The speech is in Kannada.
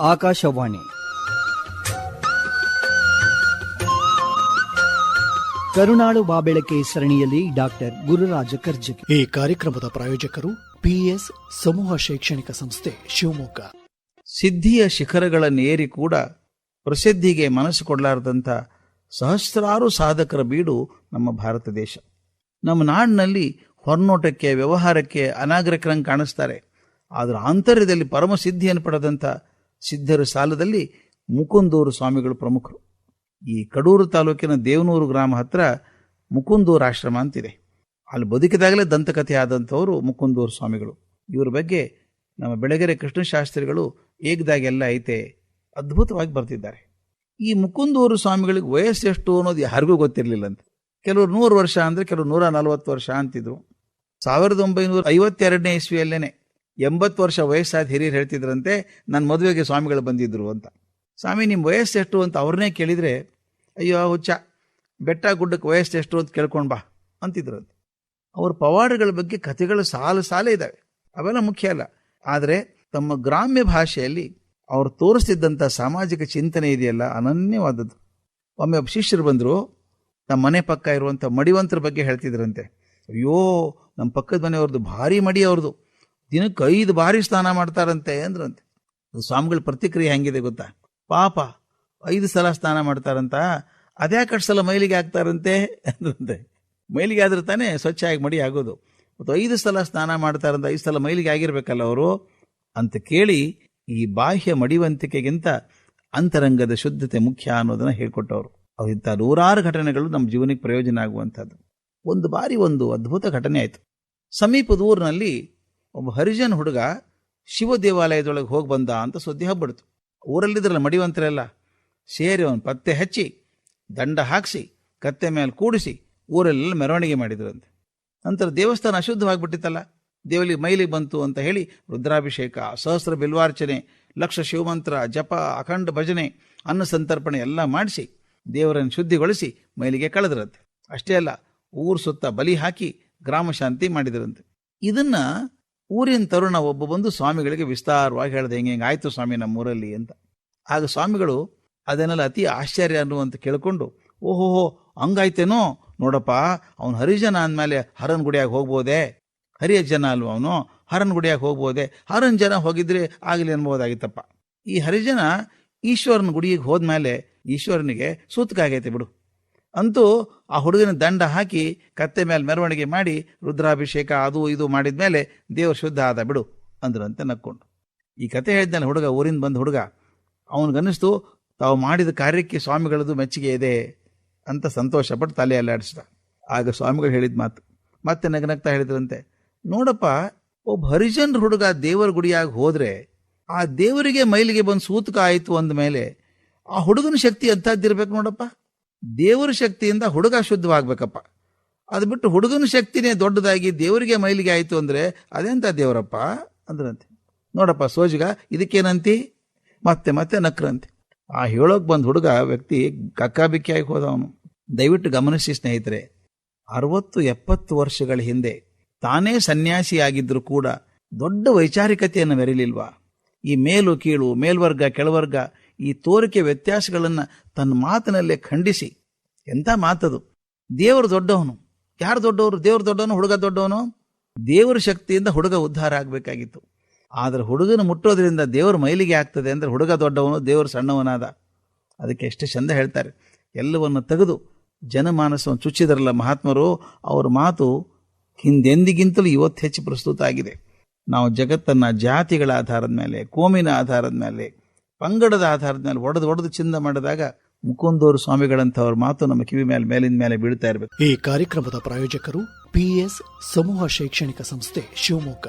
ಆಕಾಶವಾಣಿ. ಕರುಣಾಳು ಬಾಬೆಳಕೆ ಸರಣಿಯಲ್ಲಿ ಡಾಕ್ಟರ್ ಗುರುರಾಜ ಕರ್ಜಗಿ ಈ ಕಾರ್ಯಕ್ರಮದ ಪ್ರಾಯೋಜಕರು ಪಿಎಸ್ ಸಮೂಹ ಶೈಕ್ಷಣಿಕ ಸಂಸ್ಥೆ ಶಿವಮೊಗ್ಗ. ಸಿದ್ಧಿಯ ಶಿಖರಗಳನ್ನೇರಿ ಕೂಡ ಪ್ರಸಿದ್ಧಿಗೆ ಮನಸ್ಸು ಕೊಡಲಾರದಂಥ ಸಹಸ್ರಾರು ಸಾಧಕರ ಬೀಡು ನಮ್ಮ ಭಾರತ ದೇಶ. ನಮ್ಮ ನಾಡಿನಲ್ಲಿ ಹೊರನೋಟಕ್ಕೆ ವ್ಯವಹಾರಕ್ಕೆ ಅನಾಗರಿಕರಂಗೆ ಕಾಣಿಸ್ತಾರೆ. ಆದರೆ ಆಂತರ್ಯದಲ್ಲಿ ಪರಮ ಸಿದ್ಧಿಯನ್ನು ಪಡೆದಂಥ ಸಿದ್ಧರ ಸಾಲದಲ್ಲಿ ಮುಕುಂದೂರು ಸ್ವಾಮಿಗಳು ಪ್ರಮುಖರು. ಈ ಕಡೂರು ತಾಲೂಕಿನ ದೇವನೂರು ಗ್ರಾಮ ಹತ್ರ ಮುಕುಂದೂರು ಆಶ್ರಮ ಅಂತಿದೆ. ಅಲ್ಲಿ ಬದುಕಿದಾಗಲೇ ದಂತಕಥೆ ಆದಂಥವರು ಮುಕುಂದೂರು ಸ್ವಾಮಿಗಳು. ಇವರ ಬಗ್ಗೆ ನಮ್ಮ ಬೆಳಗೆರೆ ಕೃಷ್ಣಶಾಸ್ತ್ರಿಗಳು ಏಕದಾಗೆಲ್ಲ ಐತೆ ಅದ್ಭುತವಾಗಿ ಬರ್ತಿದ್ದಾರೆ. ಈ ಮುಕುಂದೂರು ಸ್ವಾಮಿಗಳಿಗೆ ವಯಸ್ಸು ಎಷ್ಟು ಅನ್ನೋದು ಯಾರಿಗೂ ಗೊತ್ತಿರಲಿಲ್ಲಂತೆ ಕೆಲವರು ನೂರು ವರ್ಷ ಅಂದರೆ ಕೆಲವರು ನೂರ ನಲವತ್ತು ವರ್ಷ ಅಂತಿದ್ರು. ಸಾವಿರದ ಒಂಬೈನೂರ ಐವತ್ತೆರಡನೇ ಇಸ್ವಿಯಲ್ಲೇನೆ ಎಂಬತ್ತು ವರ್ಷ ವಯಸ್ಸಾದ ಹಿರಿಯರು ಹೇಳ್ತಿದ್ರಂತೆ ನನ್ನ ಮದುವೆಗೆ ಸ್ವಾಮಿಗಳು ಬಂದಿದ್ದರು ಅಂತ. ಸ್ವಾಮಿ ನಿಮ್ಮ ವಯಸ್ಸು ಎಷ್ಟು? ಅಂತ ಅವ್ರನ್ನೇ ಕೇಳಿದರೆ, ಅಯ್ಯೋ, ಹುಚ್ಚ, ಬೆಟ್ಟ ಗುಡ್ಡಕ್ಕೆ ವಯಸ್ಸು ಎಷ್ಟು ಅಂತ ಕೇಳ್ಕೊಂಡು ಬಾ ಅಂತಿದ್ರಂತೆ. ಅವ್ರ ಪವಾಡಗಳ ಬಗ್ಗೆ ಕಥೆಗಳು ಸಾಲು ಸಾಲೇ ಇದ್ದಾವೆ ಅವೆಲ್ಲ ಮುಖ್ಯ ಅಲ್ಲ. ಆದರೆ ತಮ್ಮ ಗ್ರಾಮ್ಯ ಭಾಷೆಯಲ್ಲಿ ಅವ್ರು ತೋರಿಸ್ತಿದ್ದಂಥ ಸಾಮಾಜಿಕ ಚಿಂತನೆ ಇದೆಯಲ್ಲ, ಅನನ್ಯವಾದದ್ದು. ಒಮ್ಮೆ ಒಬ್ಬ ಶಿಷ್ಯರು ಬಂದರು ನಮ್ಮ ಮನೆ ಪಕ್ಕ ಇರುವಂಥ ಮಡಿವಂತರ ಬಗ್ಗೆ ಹೇಳ್ತಿದ್ರಂತೆ. ಅಯ್ಯೋ ನಮ್ಮ ಪಕ್ಕದ ಮನೆಯವ್ರದ್ದು ಭಾರಿ ಮಡಿ ಅವ್ರದ್ದು. ದಿನಕ್ಕೆ ಐದು ಬಾರಿ ಸ್ನಾನ ಮಾಡ್ತಾರಂತೆ ಅಂದ್ರಂತೆ. ಅದು ಸ್ವಾಮಿಗಳ ಪ್ರತಿಕ್ರಿಯೆ ಹೆಂಗಿದೆ ಗೊತ್ತಾ? ಪಾಪ, ಐದು ಸಲ ಸ್ನಾನ ಮಾಡ್ತಾರಂತ, ಅದ್ಯಾಕೆ ಸಲ ಮೈಲಿಗೆ ಹಾಕ್ತಾರಂತೆ ಅಂದ್ರಂತೆ. ಮೈಲಿಗೆ ಆದ್ರೆ ತಾನೇ ಸ್ವಚ್ಛ ಆಗಿ ಮಡಿ ಆಗೋದು. ಮತ್ತು ಐದು ಸಲ ಸ್ನಾನ ಮಾಡ್ತಾರಂತ, ಐದು ಸಲ ಮೈಲಿಗೆ ಆಗಿರ್ಬೇಕಲ್ಲ ಅವರು? ಅಂತ ಕೇಳಿ ಈ ಬಾಹ್ಯ ಮಡಿವಂತಿಕೆಗಿಂತ ಅಂತರಂಗದ ಶುದ್ಧತೆ ಮುಖ್ಯ ಅನ್ನೋದನ್ನು ಹೇಳ್ಕೊಟ್ಟವರು. ಅವ್ರು ಇಂಥ ನೂರಾರು ಘಟನೆಗಳು ನಮ್ಮ ಜೀವನಕ್ಕೆ ಪ್ರಯೋಜನ ಆಗುವಂಥದ್ದು. ಒಂದು ಬಾರಿ ಒಂದು ಅದ್ಭುತ ಘಟನೆ ಆಯಿತು. ಸಮೀಪದ ಊರಿನಲ್ಲಿ ಒಬ್ಬ ಹರಿಜನ್ ಹುಡುಗ ಶಿವ ದೇವಾಲಯದೊಳಗೆ ಹೋಗಿ ಬಂದ ಅಂತ ಸುದ್ದಿ ಹಬ್ಬಿಡ್ತು. ಊರಲ್ಲಿದ್ರಲ್ಲ ಮಡಿವಂತರೆಲ್ಲ ಸೇರಿ ಅವನು ಪತ್ತೆ ಹಚ್ಚಿ, ದಂಡ ಹಾಕಿಸಿ, ಕತ್ತೆ ಮೇಲೆ ಕೂಡಿಸಿ ಊರಲ್ಲೆಲ್ಲ ಮೆರವಣಿಗೆ ಮಾಡಿದ್ರಂತೆ. ನಂತರ ದೇವಸ್ಥಾನ ಅಶುದ್ಧವಾಗಿಬಿಟ್ಟಿತ್ತಲ್ಲ ದೇವಲಿಗೆ ಮೈಲಿಗೆ ಬಂತು ಅಂತ ಹೇಳಿ ರುದ್ರಾಭಿಷೇಕ, ಸಹಸ್ರ ಬಿಲ್ವಾರ್ಚನೆ, ಲಕ್ಷ ಶಿವಮಂತ್ರ, ಜಪ, ಅಖಂಡ ಭಜನೆ, ಅನ್ನ ಸಂತರ್ಪಣೆ ಎಲ್ಲ ಮಾಡಿಸಿ ದೇವರನ್ನು ಶುದ್ಧಿಗೊಳಿಸಿ ಮೈಲಿಗೆ ಕಳೆದ್ರಂತೆ. ಅಷ್ಟೇ ಅಲ್ಲ, ಊರು ಸುತ್ತ ಬಲಿ ಹಾಕಿ ಗ್ರಾಮ ಶಾಂತಿ ಮಾಡಿದ್ರಂತೆ. ಇದನ್ನ ಊರಿನ ತರುಣ ಒಬ್ಬ ಬಂದು ಸ್ವಾಮಿಗಳಿಗೆ ವಿಸ್ತಾರವಾಗಿ ಹೇಳಿದೆ, ಹೆಂಗೆ ಹೆಂಗೆ ಆಯಿತು ಸ್ವಾಮಿ ನಮ್ಮೂರಲ್ಲಿ ಅಂತ. ಆಗ ಸ್ವಾಮಿಗಳು ಅದನ್ನೆಲ್ಲ ಅತಿ ಆಶ್ಚರ್ಯ ಅನ್ನುವಂತ ಕೇಳ್ಕೊಂಡು ಓಹೋಹೋ ಹಂಗಾಯ್ತೇನೋ? ನೋಡಪ್ಪ, ಅವನು ಹರಿಜನ ಅಂದಮೇಲೆ ಹರನ್ ಗುಡಿಯಾಗಿ ಹೋಗ್ಬೋದೇ? ಹರಿಯ ಜನ ಅಲ್ವ ಅವನು? ಹರನ್ ಗುಡಿಯಾಗಿ ಹೋಗ್ಬೋದೆ? ಹರನ್ ಜನ ಹೋಗಿದ್ರೆ ಆಗಲಿ ಅನ್ಬೋದಾಗಿತ್ತಪ್ಪ ಈ ಹರಿಜನ ಈಶ್ವರನ ಗುಡಿಗೆ ಹೋದ್ಮೇಲೆ ಈಶ್ವರನಿಗೆ ಸೂತಕಾಗೈತೆ ಬಿಡು. ಅಂತೂ ಆ ಹುಡುಗನ ದಂಡ ಹಾಕಿ ಕತ್ತೆ ಮೇಲೆ ಮೆರವಣಿಗೆ ಮಾಡಿ ರುದ್ರಾಭಿಷೇಕ ಅದು ಇದು ಮಾಡಿದ ಮೇಲೆ ದೇವರು ಶುದ್ಧ ಆದ ಬಿಡು ಅಂದ್ರಂತೆ ನಕ್ಕೊಂಡು. ಈ ಕತೆ ಹೇಳಿದ್ದಾನೆ ಹುಡುಗ, ಊರಿಂದ ಬಂದ ಹುಡುಗ, ಅವನಿಗನ್ನಿಸ್ತು, ತಾವು ಮಾಡಿದ ಕಾರ್ಯಕ್ಕೆ ಸ್ವಾಮಿಗಳದ್ದು ಮೆಚ್ಚುಗೆ ಇದೆ ಅಂತ ಸಂತೋಷಪಟ್ಟು ತಲೆ ಅಲ್ಲಾಡಿಸಿದ. ಆಗ ಸ್ವಾಮಿಗಳು ಹೇಳಿದ ಮಾತು, ಮತ್ತೆ ನಗನಗ್ತಾ ಹೇಳಿದ್ರಂತೆ, ನೋಡಪ್ಪ, ಒಬ್ಬ ಹರಿಜನ್ ಹುಡುಗ ದೇವರ ಗುಡಿಯಾಗಿ ಹೋದರೆ ಆ ದೇವರಿಗೆ ಮೈಲಿಗೆ ಬಂದು ಸೂತಕ ಆಯಿತು ಅಂದಮೇಲೆ ಆ ಹುಡುಗನ ಶಕ್ತಿ ಎಂಥದ್ದಿರಬೇಕು ನೋಡಪ್ಪ? ದೇವರ ಶಕ್ತಿಯಿಂದ ಹುಡುಗ ಶುದ್ಧವಾಗಬೇಕಪ್ಪ. ಅದು ಬಿಟ್ಟು ಹುಡುಗನ ಶಕ್ತಿನೇ ದೊಡ್ಡದಾಗಿ ದೇವರಿಗೆ ಮೈಲಿಗೆ ಆಯಿತು ಅಂದರೆ ಅದೆಂಥ ದೇವರಪ್ಪ? ಅಂದ್ರಂತೆ. ನೋಡಪ್ಪ ಸೋಜಿಗ, ಇದಕ್ಕೇನಂತಿ? ಮತ್ತೆ ಮತ್ತೆ ನಕ್ರಂತೆ. ಆ ಹೇಳೋಕೆ ಬಂದ ಹುಡುಗ ವ್ಯಕ್ತಿ ಕಕ್ಕಾಬಿಕ್ಕಿಯಾಗಿ ಹೋದವನು. ದಯವಿಟ್ಟು ಗಮನಿಸಿ ಸ್ನೇಹಿತರೆ, ಅರವತ್ತು ಎಪ್ಪತ್ತು ವರ್ಷಗಳ ಹಿಂದೆ ತಾನೇ ಸನ್ಯಾಸಿಯಾಗಿದ್ದರೂ ಕೂಡ ದೊಡ್ಡ ವೈಚಾರಿಕತೆಯನ್ನು ಮೆರಿಲಿಲ್ವಾ? ಈ ಮೇಲು, ಕೀಳು, ಮೇಲ್ವರ್ಗ, ಕೆಳವರ್ಗ ಈ ತೋರಿಕೆ ವ್ಯತ್ಯಾಸಗಳನ್ನು ತನ್ನ ಮಾತಿನಲ್ಲೇ ಖಂಡಿಸಿ. ಎಂಥ ಮಾತದು? ದೇವರು ದೊಡ್ಡವನು. ಯಾರು ದೊಡ್ಡವರು? ದೇವರು ದೊಡ್ಡವನು, ಹುಡುಗ ದೊಡ್ಡವನು? ದೇವರ ಶಕ್ತಿಯಿಂದ ಹುಡುಗ ಉದ್ಧಾರ ಆಗಬೇಕಾಗಿತ್ತು. ಆದರೆ ಹುಡುಗನ ಮುಟ್ಟೋದ್ರಿಂದ ದೇವರ ಮೈಲಿಗೆ ಆಗ್ತದೆ ಅಂದರೆ ಹುಡುಗ ದೊಡ್ಡವನು, ದೇವರು ಸಣ್ಣವನಾದ. ಅದಕ್ಕೆ ಎಷ್ಟು ಚಂದ ಹೇಳ್ತಾರೆ. ಎಲ್ಲವನ್ನು ತೆಗೆದು ಜನಮಾನಸವನ್ನು ಚುಚ್ಚಿದರಲ್ಲ ಮಹಾತ್ಮರು, ಅವರ ಮಾತು ಹಿಂದೆಂದಿಗಿಂತಲೂ ಇವತ್ತು ಹೆಚ್ಚು ಪ್ರಸ್ತುತ ಆಗಿದೆ. ನಾವು ಜಗತ್ತನ್ನು ಜಾತಿಗಳ ಆಧಾರದ ಮೇಲೆ, ಕೋಮಿನ ಆಧಾರದ ಮೇಲೆ ಪಂಗಡದ ಆಧಾರದ ಮೇಲೆ ಒಡೆದು ಒಡೆದು ಚಿಂದ ಮಾಡಿದಾಗ ಮುಕುಂದೂರು ಸ್ವಾಮಿಗಳಂಥವ್ರ ಮಾತು ನಮ್ಮ ಕಿವಿ ಮೇಲೆ, ಮೇಲಿನ ಮೇಲೆ ಬೀಳ್ತಾ ಇರಬೇಕು. ಈ ಕಾರ್ಯಕ್ರಮದ ಪ್ರಾಯೋಜಕರು ಪಿಎಸ್ ಸಮೂಹ ಶೈಕ್ಷಣಿಕ ಸಂಸ್ಥೆ ಶಿವಮೊಗ್ಗ.